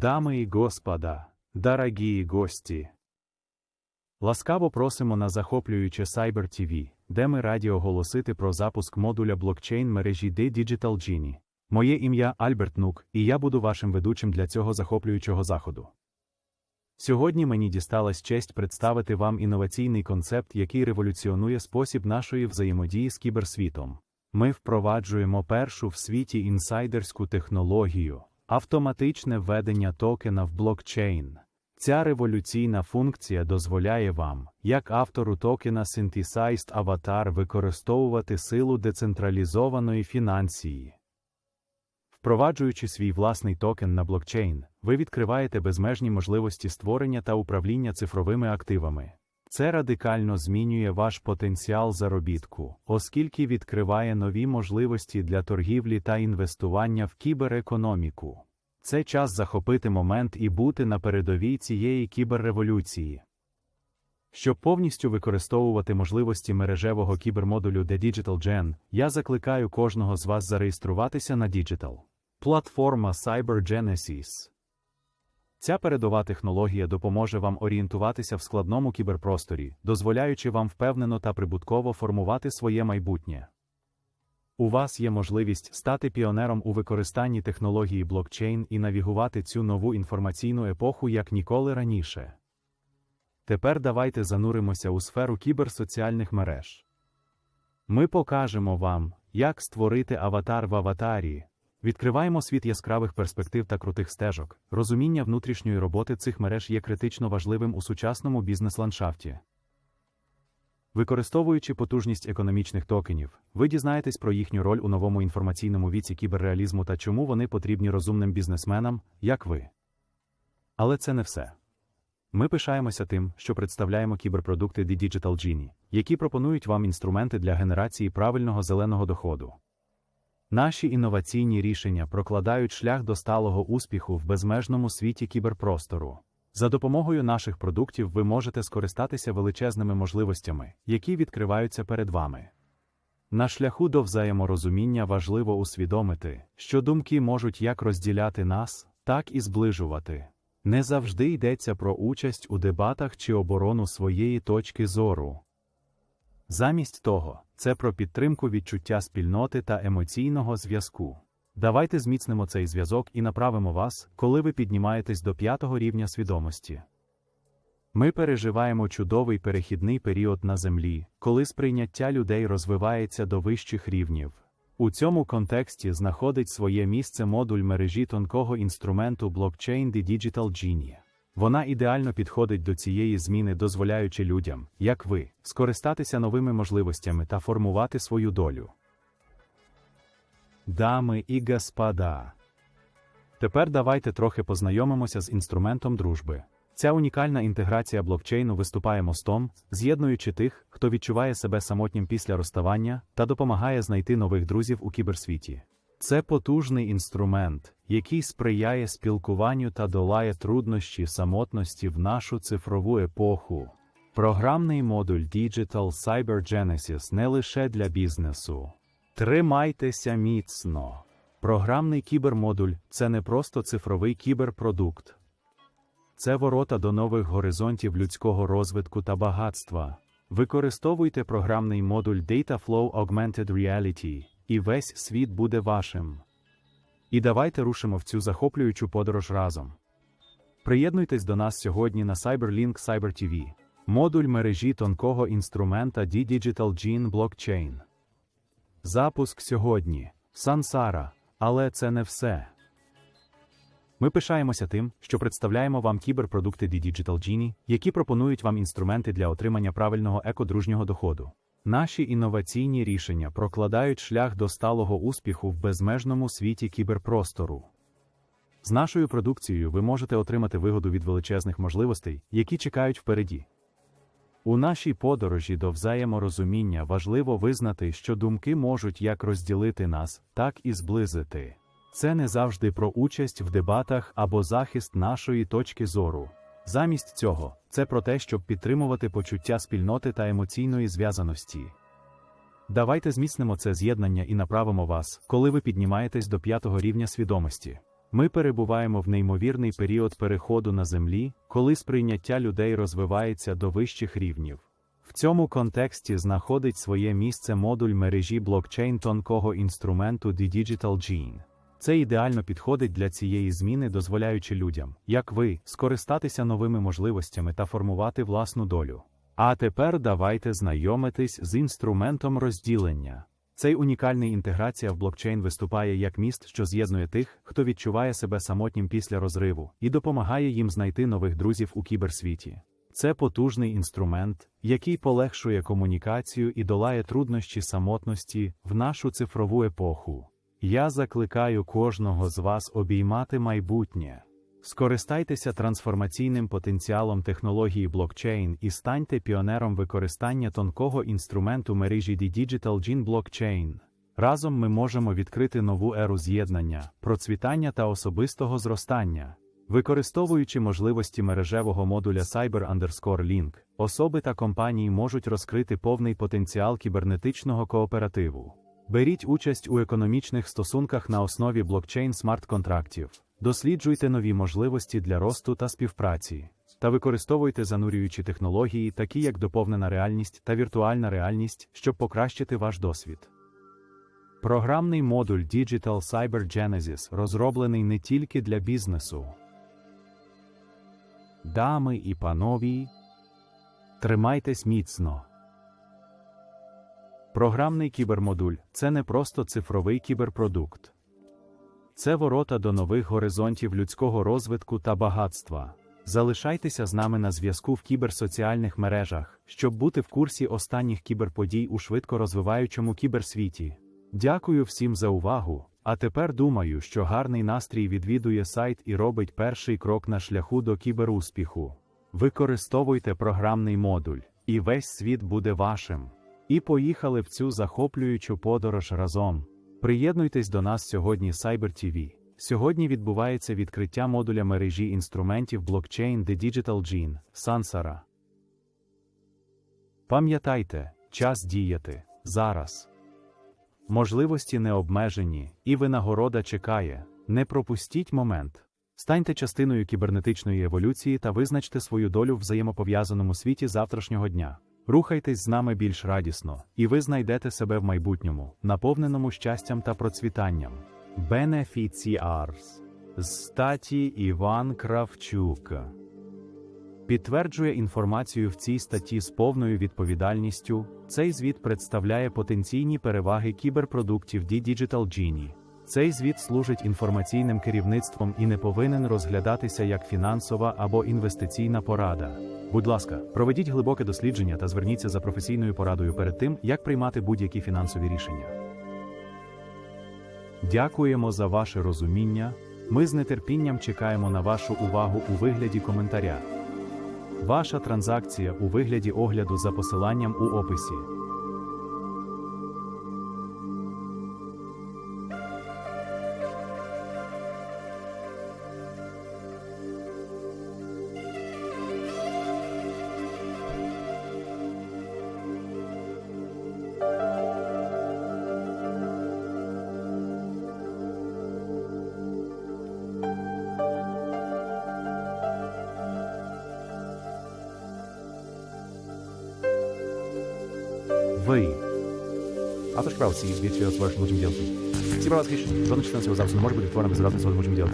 Дамы и господа, дорогі гості. Ласкаво просимо на захоплююче Cyber TV, де ми раді оголосити про запуск модуля блокчейн мережі D Digital Genie. Моє ім'я Альберт Нук, і я буду вашим ведучим для цього захоплюючого заходу. Сьогодні мені дісталась честь представити вам інноваційний концепт, який революціонує спосіб нашої взаємодії з кіберсвітом. Ми впроваджуємо першу в світі інсайдерську технологію автоматичне введення токена в блокчейн. Ця революційна функція дозволяє вам, як автору токена Synthesized Avatar, використовувати силу децентралізованої фінансії. Впроваджуючи свій власний токен на блокчейн, ви відкриваєте безмежні можливості створення та управління цифровими активами. Це радикально змінює ваш потенціал заробітку, оскільки відкриває нові можливості для торгівлі та інвестування в кіберекономіку. Це час захопити момент і бути на передовій цієї кіберреволюції. Щоб повністю використовувати можливості мережевого кібермодулю The Digital Gen, я закликаю кожного з вас зареєструватися на Digital. Платформа CyberGenesis. Ця передова технологія допоможе вам орієнтуватися в складному кіберпросторі, дозволяючи вам впевнено та прибутково формувати своє майбутнє. У вас є можливість стати піонером у використанні технології блокчейн і навігувати цю нову інформаційну епоху як ніколи раніше. Тепер давайте зануримося у сферу кіберсоціальних мереж. Ми покажемо вам, як створити аватар в аватарі. Відкриваємо світ яскравих перспектив та крутих стежок. Розуміння внутрішньої роботи цих мереж є критично важливим у сучасному бізнес-ландшафті. Використовуючи потужність економічних токенів, ви дізнаєтесь про їхню роль у новому інформаційному віці кіберреалізму та чому вони потрібні розумним бізнесменам, як ви. Але це не все. Ми пишаємося тим, що представляємо кіберпродукти The Digital Genie, які пропонують вам інструменти для генерації правильного зеленого доходу. Наші інноваційні рішення прокладають шлях до сталого успіху в безмежному світі кіберпростору. За допомогою наших продуктів ви можете скористатися величезними можливостями, які відкриваються перед вами. На шляху до взаєморозуміння важливо усвідомити, що думки можуть як розділяти нас, так і зближувати. Не завжди йдеться про участь у дебатах чи оборону своєї точки зору. Замість того, це про підтримку відчуття спільноти та емоційного зв'язку. Давайте зміцнимо цей зв'язок і направимо вас, коли ви піднімаєтесь до п'ятого рівня свідомості. Ми переживаємо чудовий перехідний період на Землі, коли сприйняття людей розвивається до вищих рівнів. У цьому контексті знаходить своє місце модуль мережі тонкого інструменту блокчейн The Digital Genie. Вона ідеально підходить до цієї зміни, дозволяючи людям, як ви, скористатися новими можливостями та формувати свою долю. Дами і господа. Тепер давайте трохи познайомимося з інструментом дружби. Ця унікальна інтеграція блокчейну виступає мостом, з'єднуючи тих, хто відчуває себе самотнім після розставання та допомагає знайти нових друзів у кіберсвіті. Це потужний інструмент, який сприяє спілкуванню та долає труднощі самотності в нашу цифрову епоху. Програмний модуль Digital Cyber Genesis не лише для бізнесу. Тримайтеся міцно. Програмний кібермодуль це не просто цифровий кіберпродукт. Це ворота до нових горизонтів людського розвитку та багатства. Використовуйте програмний модуль Dataflow Augmented Reality, і весь світ буде вашим. І давайте рушимо в цю захоплюючу подорож разом. Приєднуйтесь до нас сьогодні на CyberLink Cyber TV, модуль мережі тонкого інструмента D-Digital Gene Blockchain. Запуск сьогодні. Сансара. Але це не все. Ми пишаємося тим, що представляємо вам кіберпродукти The Digital Genie, які пропонують вам інструменти для отримання правильного екодружнього доходу. Наші інноваційні рішення прокладають шлях до сталого успіху в безмежному світі кіберпростору. З нашою продукцією ви можете отримати вигоду від величезних можливостей, які чекають впереді. У нашій подорожі до взаєморозуміння важливо визнати, що думки можуть як розділити нас, так і зблизити. Це не завжди про участь в дебатах або захист нашої точки зору. Замість цього, це про те, щоб підтримувати почуття спільноти та емоційної зв'язаності. Давайте зміцнимо це з'єднання і направимо вас, коли ви піднімаєтесь до п'ятого рівня свідомості. Ми перебуваємо в неймовірний період переходу на землі, коли сприйняття людей розвивається до вищих рівнів. В цьому контексті знаходить своє місце модуль мережі блокчейн тонкого інструменту The Digital Gene. Це ідеально підходить для цієї зміни, дозволяючи людям, як ви, скористатися новими можливостями та формувати власну долю. А тепер давайте знайомитись з інструментом розділення. Цей унікальний інтеграція в блокчейн виступає як міст, що з'єднує тих, хто відчуває себе самотнім після розриву, і допомагає їм знайти нових друзів у кіберсвіті. Це потужний інструмент, який полегшує комунікацію і долає труднощі самотності в нашу цифрову епоху. Я закликаю кожного з вас обіймати майбутнє. Скористайтеся трансформаційним потенціалом технології блокчейн і станьте піонером використання тонкого інструменту мережі The Digital Gene Blockchain. Разом ми можемо відкрити нову еру з'єднання, процвітання та особистого зростання. Використовуючи можливості мережевого модуля Cyber Underscore Link, особи та компанії можуть розкрити повний потенціал кібернетичного кооперативу. Беріть участь у економічних стосунках на основі блокчейн смарт-контрактів, досліджуйте нові можливості для росту та співпраці, та використовуйте занурюючі технології, такі як доповнена реальність та віртуальна реальність, щоб покращити ваш досвід. Програмний модуль Digital Cyber Genesis розроблений не тільки для бізнесу. Дами і панові, тримайтесь міцно. Програмний кібермодуль це не просто цифровий кіберпродукт. Це ворота до нових горизонтів людського розвитку та багатства. Залишайтеся з нами на зв'язку в кіберсоціальних мережах, щоб бути в курсі останніх кіберподій у швидко розвиваючому кіберсвіті. Дякую всім за увагу. А тепер думаю, що гарний настрій відвідує сайт і робить перший крок на шляху до кіберуспіху. Використовуйте програмний модуль, і весь світ буде вашим. І поїхали в цю захоплюючу подорож разом. Приєднуйтесь до нас сьогодні Cyber TV. Сьогодні відбувається відкриття модуля мережі інструментів блокчейн The Digital Gene Сансара. Пам'ятайте, час діяти зараз. Можливості не обмежені, і винагорода чекає. Не пропустіть момент. Станьте частиною кібернетичної еволюції та визначте свою долю в взаємопов'язаному світі завтрашнього дня. Рухайтесь з нами більш радісно, і ви знайдете себе в майбутньому, наповненому щастям та процвітанням. Beneficiaries. З статі Іван Кравчук. Підтверджує інформацію в цій статті з повною відповідальністю. Цей звіт представляє потенційні переваги кіберпродуктів The Digital Genie. Цей звіт служить інформаційним керівництвом і не повинен розглядатися як фінансова або інвестиційна порада. Будь ласка, проведіть глибоке дослідження та зверніться за професійною порадою перед тим, як приймати будь-які фінансові рішення. Дякуємо за ваше розуміння. Ми з нетерпінням чекаємо на вашу увагу у вигляді коментаря. Ваша транзакція у вигляді огляду за посиланням у описі. Ви. Автор справ ці від вас можемо делать. Всі права захищені. Жодна частина цього запису не може бути втворена без завтра цього можемо делать.